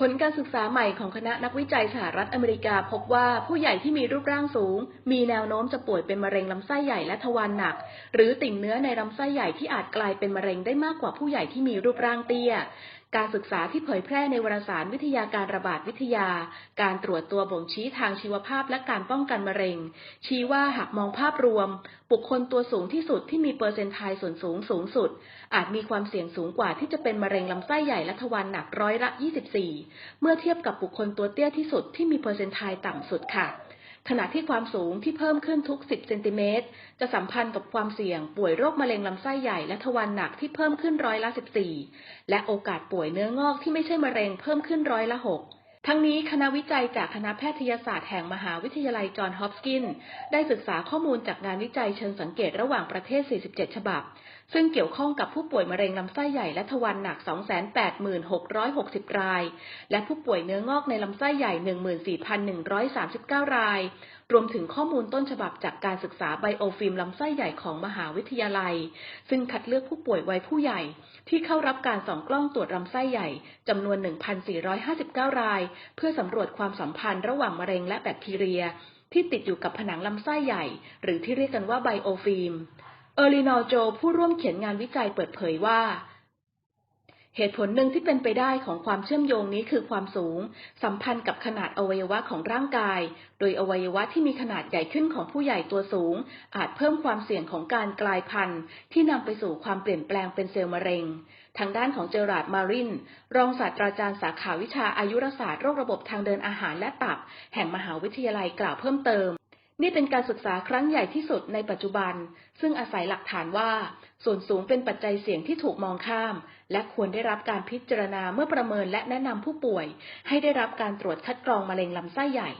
ผลการศึกษาใหม่ของคณะนักวิจัยสหรัฐอเมริกาพบว่าผู้ใหญ่ที่มีรูปร่างสูง มีแนวโน้มจะป่วยเป็นมะเร็งลำไส้ใหญ่และทวารหนัก หรือติ่งเนื้อในลำไส้ใหญ่ที่อาจกลายเป็นมะเร็งได้มากกว่าผู้ใหญ่ที่มีรูปร่างเตี้ยการศึกษาที่เผยแพร่ในวารสารวิทยาการระบาดวิทยา การตรวจตัวบ่งชี้ทางชีวภาพและการป้องกันมะเร็ง ชี้ว่าหากมองภาพรวม บุคคลตัวสูงที่สุดที่มีเปอร์เซนต์ไทส่วนสูงสูงสุด อาจมีความเสี่ยงสูงกว่าที่จะเป็นมะเร็งลำไส้ใหญ่และทวารหนักร้อยละ 24 เมื่อเทียบกับบุคคลตัวเตี้ยที่สุดที่มีเปอร์เซนต์ไทต่ำสุดค่ะ ขณะที่ความสูงที่เพิ่มขึ้นทุก 10 เซนติเมตร จะสัมพันธ์กับความเสี่ยง ป่วยโรคมะเร็งลำไส้ใหญ่และทวารหนักที่เพิ่มขึ้นร้อยละ 14 และโอกาสป่วยเนื้องอกที่ไม่ใช่มะเร็งเพิ่มขึ้นร้อยละ 6 ทั้งนี้คณะวิจัยจากคณะแพทยศาสตร์แห่งมหาวิทยาลัยจอห์นฮอปกินส์ได้ศึกษาข้อมูลจากงานวิจัยเชิงสังเกตระหว่างประเทศ 47 ฉบับ ซึ่งเกี่ยวข้องกับผู้ป่วยมะเร็งลำไส้ใหญ่และทวารหนัก 286,60 ราย และผู้ป่วยเนื้องอกในลำไส้ใหญ่ 14,139 ราย รวมถึงข้อมูลต้นฉบับจากการศึกษาไบโอฟิล์มลำไส้ใหญ่ของมหาวิทยาลัย ซึ่งคัดเลือกผู้ป่วยวัยผู้ใหญ่ ที่เข้ารับการส่องกล้องตรวจลำไส้ใหญ่จำนวน 1,459 รายเพื่อสำรวจความสัมพันธ์ระหว่างมะเร็งและแบคทีเรีย ที่ติดอยู่กับผนังลำไส้ใหญ่ หรือที่เรียกกันว่าไบโอฟิล์ม เออร์ลินอโจ ผู้ร่วมเขียนงานวิจัยเปิดเผยว่าเหตุผลหนึ่งที่เป็นไปได้ของความเชื่อมโยงนี้คือความสูง สัมพันธ์กับขนาดอวัยวะของร่างกาย โดยอวัยวะที่มีขนาดใหญ่ขึ้นของผู้ใหญ่ตัวสูง อาจเพิ่มความเสี่ยงของการกลายพันธุ์ ที่นำไปสู่ความเปลี่ยนแปลงเป็นเซลล์มะเร็ง ทางด้านของเจอราร์ดมาริน รองศาสตราจารย์สาขาวิชาอายุรศาสตร์โรคระบบทางเดินอาหารและตับ แห่งมหาวิทยาลัยกล่าวเพิ่มเติม นี่เป็นการศึกษาครั้งใหญ่ที่สุดในปัจจุบัน ซึ่งอาศัยหลักฐานว่า ส่วนสูงเป็นปัจจัยเสี่ยงที่ถูกมองข้าม และควรได้รับการพิจารณาเมื่อประเมินและแนะนำผู้ป่วย ให้ได้รับการตรวจคัดกรองมะเร็งลำไส้ใหญ่